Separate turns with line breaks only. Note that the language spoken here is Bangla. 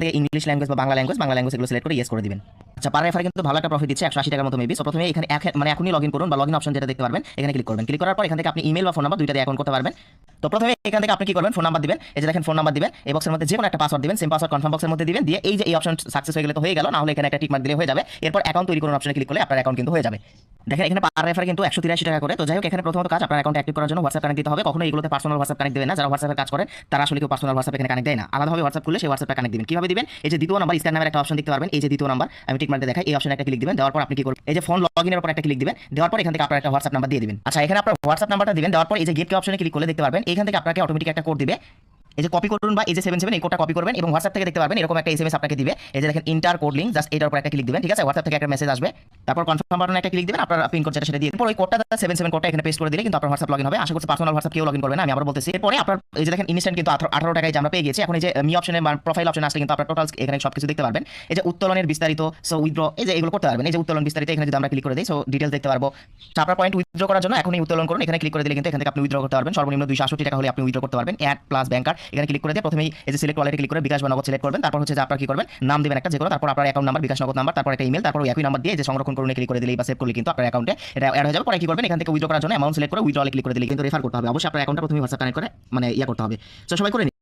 থেকে ইংলিশ ল্যাঙ্গুয়েজ বা বাংলা ল্যাঙ্গুয়েজ বাংলা ল্যাঙ্গুয়েজ এগুলো সিলেক্ট করে ইয়েস করে দিবেন। আচ্ছা পার রেফার কিন্তু ভালো একটা প্রফিট দিচ্ছে, একশো আশি টাকার মতো মেবি সো প্রথমে এখানে এক- মানে এখনই লগ ইন করুন বা লগ ইন অপশন যেটা দেখতে পারবেন, এখানে ক্লিক করবেন। ক্লিক করার পর এখান থেকে আপনি ইমেল বা ফোন নাম্বার দুইটা দিয়ে অ্যাকাউন্ট করতে পারবেন। তো প্রথমে এখান থেকে আপনি কি করবেন? ফোন নাম্বার দিবেন। এই যে দেখেন ফোন নাম্বার দিবেন। এই বক্সের মধ্যে যে কোনো একটা পাসওয়ার্ড দিবেন সেম পাসওয়ার্ড কনফার্ম বক্সের মধ্যে দিবেন। দিয়ে এই যে এই অপশন সাকসেস হয়ে গেলে তো হয়ে গেল না হলে এখানে একটা টিক মার্ক দিলে হয়ে যাবে। এরপর অ্যাকাউন্ট তৈরি করুন অপশনে ক্লিক করলে, আপনার অ্যাকাউন্ট কিন্তু হয়ে যাবে। দেখেন, এখানে পার রেফার কিন্তু একশো তিরাশি টাকা করে। তো যাই হোক, এখানে প্রথমত কাজ, আপনার অ্যাকাউন্ট অ্যাক্টিভ করার জন্য হোয়াটসঅ্যাপ কানেক্ট দিতে হবে। কখনো এগুলোতে পার্সোনাল হোয়াটসঅ্যাপ কানেক্ট দেবেন না। যারা হোয়াটসঅ্যাপে কাজ করেন তারা আসলে কেউ পার্সোনাল হোয়াটসঅ্যাপ এখানে কানেক্ট দেয় না। আলাদাভাবে হোয়াটসঅ্যাপ খুলে সেই হোয়াটসঅ্যাপটা কানেক্ট দিবেন। কীভাবে দিবেন? এই যে দ্বিতীয় নাম্বার স্ক্যান নামের একটা অপশন দেখতে পারবেন। এই যে দ্বিতীয় নাম্বার আমি টিক মার্কে দেখাই। এই অপশনে একটা ক্লিক দিবেন। দেওয়ার পর আপনি কি করবেন? এই যে ফোন লগ ইনের উপর একটা ক্লিক দিবেন। দেওয়ার পর এখান থেকে আপনার একটা হোয়াটসঅ্যাপ নাম্বার দিয়ে দিবেন। আচ্ছা এখানে আপনার হোয়াটসঅ্যাপ নাম্বারটা দিবেন। দেওয়ার পর এই যে গেট অপশনে ক্লিক করলে দেখতে পারবেন। এখান থেকে আপনাকে অটোমেটিক একটা কোড দিবে। এই যে কপি করুন বা এই যে সেভেন সেভেন এই কোডটা কপি করবেন এবং হোয়াটসঅ্যাপ থেকে দেখতে পারবেন এরকম একটা এসএমএস আপনাকে দিবে। এই যে দেখেন ইন্টার কোড লিঙ্ক জাস্ট এটার উপর একটা ক্লিক দিবেন, ঠিক আছে? হোয়াটসঅ্যাপ থেকে একটা মেসেজ আসবে। তারপর কনফার্ম বাটনে একটা ক্লিক দিবেন, আপনার পিন কোড যেটা সেটা দিয়ে এরপর ওই কোডটা সেভেন সেভেন কোডটা এখানে পেস্ট করে দিলে কিন্তু আপনার হোয়াটসঅ্যাপ লগইন হবে। আশা করছি পার্সোনাল হোয়াটসঅ্যাপ কেউ লগইন করবে না, আমি আবার বলতেছি। এরপরে আপনার এই যে দেখেন ইনস্ট্যান্ট কিন্তু আঠারো টাকায় যে আমরা পেয়ে গেছি, এখন এই যে মি অপশনে প্রোফাইল অপশন আসলে কিন্তু আপনার টোটাল এখানে সব কিছু দেখতে পারবেন। এই যে উত্তোলনের বিস্তারিত সো উইথড্র এই যে এগুলো করতে পারবেন। এই যে উত্তোলন বিস্তারিত, এখানে যদি আমরা ক্লিক করে দিই সো ডিটেলস দেখতে পারব। আপনার পয়েন্ট উইথড্র করার জন্য এখনই উত্তোলন করুন। এখানে ক্লিক করে দিলে কিন্তু এখান থেকে আপনি উইথড্র করতে পারবেন। সর্বনিম্ন দুইশো আশি টাকা হলে আপনি উইথড্র করতে পারবেন। অ্যাড প্লাস ব্যাংকার এখানে ক্লিক করে দিয়ে প্রথমেই এই যে সিলেক্ট ওয়ালেটে ক্লিক করে বিকাশ বা নগদ সিলেক্ট করবেন, তারপর হচ্ছে যে আপনার কি করবেন, নাম দেবেন একটা যে কোনো তারপর আপনার অ্যাকাউন্ট নাম্বার বিকাশ নগদ নাম্বার তারপর একটা ইমেল তারপর একই নাম্বার দিয়ে যে সংরক্ষণ করুন ক্লিক করে দিলেই বা সেভ করলে কিন্তু আপনার অ্যাকাউন্টে এটা অ্যাড হয়ে যাবে। পরে কি করবেন, এখান থেকে উইড্রো করার জন্য অ্যামাউন্ট সিলেক্ট করে উইথড্রলে ক্লিক করে দিলে কিন্তু রেফার করতে হবে। অবশ্যই আপনার অ্যাকাউন্টটা প্রথমে হোয়াটসঅ্যাপ কানেক্ট করে মানে ইয়ে করতে হবে। তো সবাই করে।